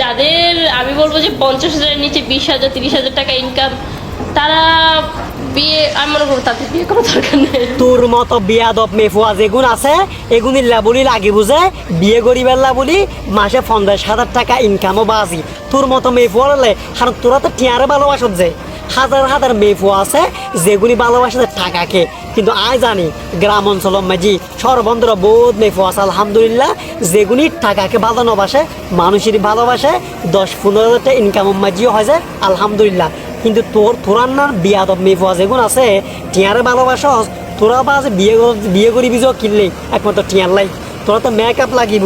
যাদের, আমি বলব যে পঞ্চাশ হাজারের নিচে বিশ হাজার, তিরিশ হাজার টাকা ইনকাম তারা বিয়ে, আমি মনে করব তাদের বিয়ে করার দরকার নেই। তোর মতো বিয়াদব মেফুয়া যেগুন আছে এগুনি লাবলি লাগি বুঝে, বিয়ে করিবার লাবলি, মাসে পঞ্চাশ হাজার টাকা ইনকামও বাজি। তোর মতো মেফুয়া হলে কারণ তোরা তো টিয়ারে ভালোবাসত যে। হাজার হাজার মেফুয়া আছে যেগুলি ভালোবাসে টাকাকে কিন্তু আয় জানি, গ্রাম অঞ্চল মাঝি সর্বন্ধর বহুত মেফুয়া আছে আলহামদুলিল্লাহ। যেগুনি টাকাকে ভালোবাসে মানুষের ভালোবাসে, দশ পনেরো হাজার টাকা ইনকাম মাঝিও হয় যে, আলহামদুলিল্লাহ। কিন্তু তোর তোরান্নার বিয়াদব মেফুয়া যেগুন আছে, টিয়ারে ভালোবাসস তোরা বা বিয়ে বিয়ে করিবি যে কিনলে একমাত্র টিয়ার লাই। তোরা তো মেকআপ লাগিব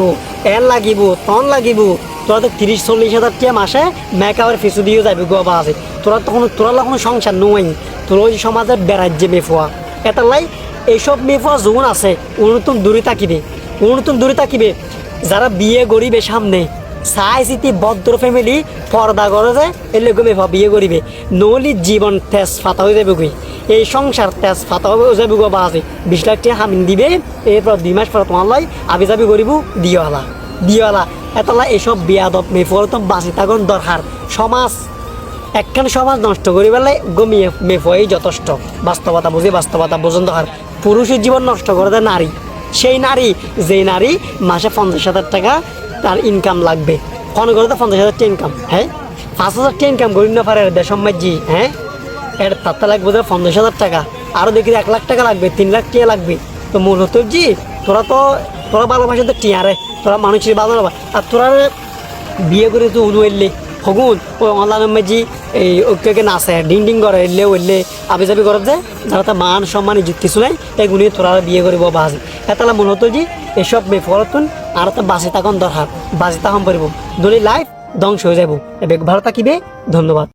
এল লাগিব তন লাগিব, তোরা তো তিরিশ, চল্লিশ হাজার টিয়া মাসে মেকআপের ফিসু দিয়ে যাবি গোয়া আছে তোরা তো কোনো, তোরা কোনো সংসার নয়। তোর ওই সমাজের বেড়াজ্যে মেফুয়া। এটা লাই এইসব মেফুয়া যখন আছে, উন্নতম দূরে থাকিবে। উন্নতম দূরে থাকিবে, যারা বিয়ে গরিবে সামনে। চাই চিতি ভদ্র ফ্যামিলি পর্দা করে যে এলে গমে বিয়ে করিবে নহলি জীবন তেজ ফাতা হয়ে যাবে গই এই সংসার তেজ ফাতা হয়ে যাবে গো বা আছে বিশ লাখ টাকা হামিন দিবে, এরপর দুই মাস পর তোমার লাই আবি যাবি করিব দিওয়ালা। দিওয়ালা এতলা এইসব বিয়াদব মেফর তো বাঁচি থাকুন দরকার। সমাজ একখান সমাজ নষ্ট করি পেলে গমিয়ে মেফই যথেষ্ট। বাস্তবতা বুঝি বাস্তবতা বুঝুন দরকার পুরুষের জীবন নষ্ট করে দেয় নারী। সেই নারী যে নারী মাসে পঞ্চাশ হাজার টাকা তার ইনকাম লাগবে। কোন করে তো পঞ্চাশ হাজার ইনকাম হ্যাঁ? পাঁচ হাজার ইনকাম করি না পারে দেশম মাঝি হ্যাঁ? এর তাতে লাগবে তো পঞ্চাশ হাজার টাকা। আরও দেখি এক লাখ টাকা লাগবে, তিন লাখ টিয়া লাগবে। তো মূলত জি, তোরা তো, তোরা ভালোবাসে তো টিয়ারে তোরা মানুষের ভালো আর তোরা বিয়ে করে তো উনু এলে। হগুন ওই অনলাইন মেজি, এই ওকে নাচে, ডিং ডিং করে, এলে ওইলে আবি যাবি করে যে, যারা তো মান সম্মান ইজ্জত কিছু নাই গুণে তোরা বিয়ে করিব বাজি। এতালা মনে হতো যে, এসব বেফরতুন আর তা বাঁচি থাকুন দরকার বাঁচি থাকুন পারিব। দলি লাইফ ধ্বংস হয়ে যাব ভালো থাকিবে, ধন্যবাদ।